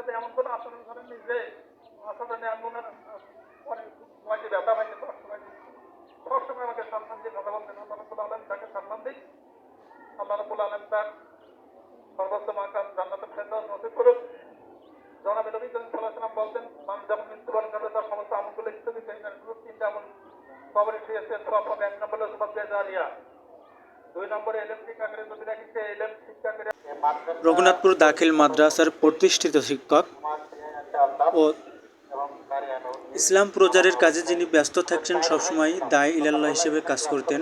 সাথে এমন কোনো আচরণ করেননি যে আমার সাথে আন্দোলনের পরে সময়কে ব্যথা পাইনি কষ্ট পাইনি সবসময় আমাকে সম্মান দিয়ে কথা বলতেন আল্লাহ রব্বুল আলম তাকে সম্মান দিই আল্লাহ রব্বুল আলম তার সর্বোচ্চ মাকাম জান্নাত ফেরদাউস নথি করুক। জনাব নবী করিম সাল্লাল্লাহু আলাইহি বলতেন মানুষ যেমন মৃত্যুবরণ করবে, তার সমস্ত আমলগুলো স্থগিত হয়ে যাবে শুধু তিনটা আমল কবরে শুয়েছে সব এক নম্বরে সুবাদ জারিয়া দুই নম্বরে এলএমসি শিক্ষা করে যদি রাখি সে এলএম শিক্ষা রঘুনাথপুর দাখিল মাদ্রাসার প্রতিষ্ঠিত শিক্ষক ও ইসলাম প্রচারের কাজে যিনি ব্যস্ত থাকছেন সবসময় দায় ইলাল্লাহ হিসেবে কাজ করতেন।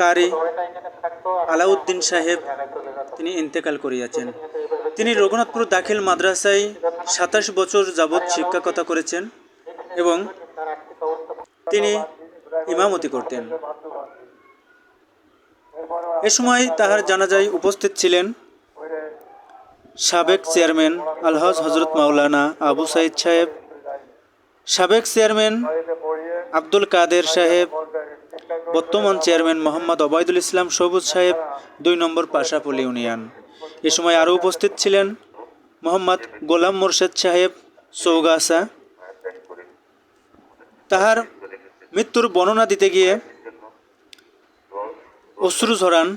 কারি আলাউদ্দিন সাহেব তিনি ইন্তেকাল করিয়াছেন। তিনি রঘুনাথপুর দাখিল মাদ্রাসায় সাতাশ বছর যাবৎ শিক্ষকতা করেছেন এবং তিনি ইমামতি করতেন। এ সময় তাহার জানাজায় উপস্থিত ছিলেন সাবেক চেয়ারম্যান আলহাজ হজরত মাওলানা আবু সাইদ সাহেব, সাবেক চেয়ারম্যান আব্দুল কাদের সাহেব, বর্তমান চেয়ারম্যান মোহাম্মদ অবায়দুল ইসলাম সবুজ সাহেব, দুই নম্বর পাশাপলি ইউনিয়ন। এ সময় আরও উপস্থিত ছিলেন মোহাম্মদ গোলাম মোর্শেদ সাহেব, চৌগাছা। তাহার মৃত্যুর বর্ণনা দিতে গিয়ে অশ্রু ঝরান,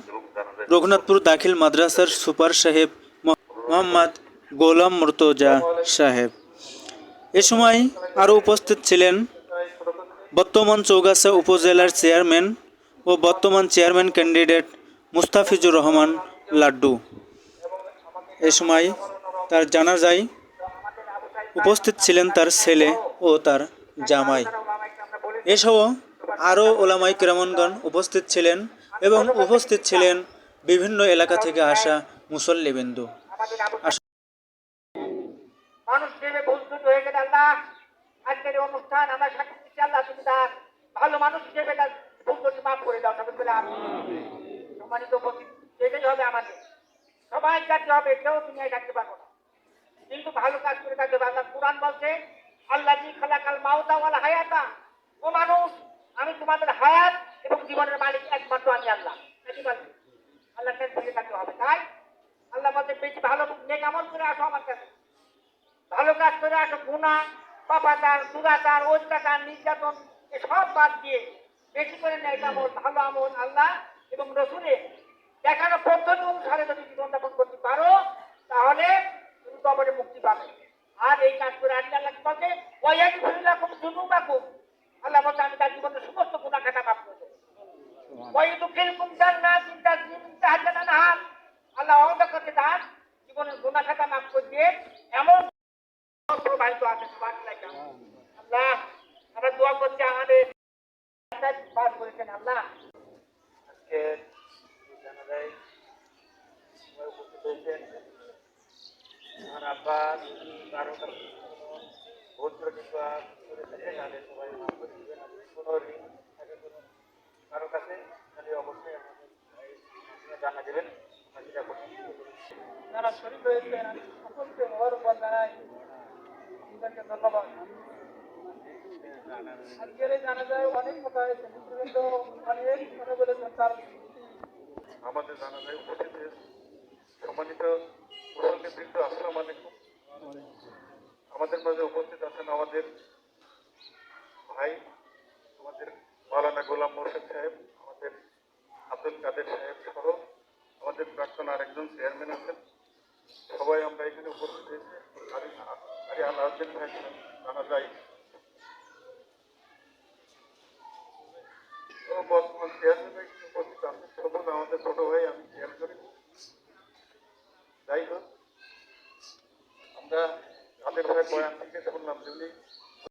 রঘুনাথপুর দাখিল মাদ্রাসার সুপার সাহেব মোহাম্মদ গোলাম মুর্তজা সাহেব। এ সময় আরও উপস্থিত ছিলেন বর্তমান চৌগাছা উপজেলার চেয়ারম্যান ও বর্তমান চেয়ারম্যান ক্যান্ডিডেট মুস্তাফিজুর রহমান লাড্ডু। এ সময় তার জানা যায় উপস্থিত ছিলেন তার ছেলে ও তার জামাই। এসহ আরও ওলামাই কেরামনগণ উপস্থিত ছিলেন এবং উপস্থিত ছিলেন বিভিন্ন এলাকা থেকে আসা মুসল্লিবিন্দু মানুষ হয়ে গেলে আল্লাহ। আজকের অনুষ্ঠান আল্লাহ তুমি ভালো মানুষ করে দাও হবে সবাই থাকতে হবে, কেউ থাকতে পারব না। কিন্তু ভালো কাজ করে কোরআন বলছে ও মানুষ, আমি তোমাদের হায়াত জীবনের মালিক একমাত্র আমি আল্লাহ। আল্লাহ থেকে থাকতে হবে, তাই? আল্লাহ বলছে, বেশি ভালো নেক আমল করে আসো আমার কাছে। ভালো কাজ করে আসো গুণা পাপাচার দুরাচার, অত্যাচার, নির্যাতন এসব বাদ দিয়ে বেশি করে নেয় আমল, ভালো আমল আল্লাহ এবং রসুলে দেখানো পদ্ধতি অনুসারে যদি জীবনযাপন করতে পারো, তাহলে তুমি কবরে মুক্তি পাবে। আর এই কাজ করে আল্লাহ আল্লাহ কি বলছে? ওয়াইয়াকি ফিরুল্লাকুম জুনুবাকুম আল্লাহ বলছে, আমি তার জীবনের সমস্ত গুণা খাতা মাফ করে দেবো ওয়াইদুখিলকুম জান্নাতিন তাজরি মিন তাহতিহা আল-আনহার আল্লাহ ওয়াদা করছে তার জীবনের গুণা খাতা মাফ করে দিয়ে এমন প্রবাহিত আছে, সুবহানাল্লাহ। আল্লাহ, আমরা দোয়া করছি আমাদের পাস করেছেন, আল্লাহ। আজকে জানা যায় সবাই উপস্থিত হয়েছেন। আমার আব্বা কারও বা করে মাফ করে কাছে? জানা শরীর জানাই। ধন্যবাদ। জানা যায় অনেক কথা বলেছেন তার আমাদের জানা যায় উপস্থিত সম্মানিত আসসালাম আলাইকুম। আমাদের মাঝে উপস্থিত আছেন আমাদের ভাই, আমাদের মাওলানা গোলাম মোর্শেদ সাহেব, আমাদের আব্দুল কাদের সাহেব সহ আমাদের প্রাক্তন আরেকজন চেয়ারম্যান আছেন। সবাই আমরা এখানে উপস্থিত হয়েছি। আরি আলাউদ্দিন ভাই বর্তমান চেয়ারম্যান উপস্থিত আছেন। সবুজ আমাদের ছোট ভাই, আমি চেয়ার করি। যাই হোক, আমরা তাদের ভাই বয়ান থেকে শুনলাম যে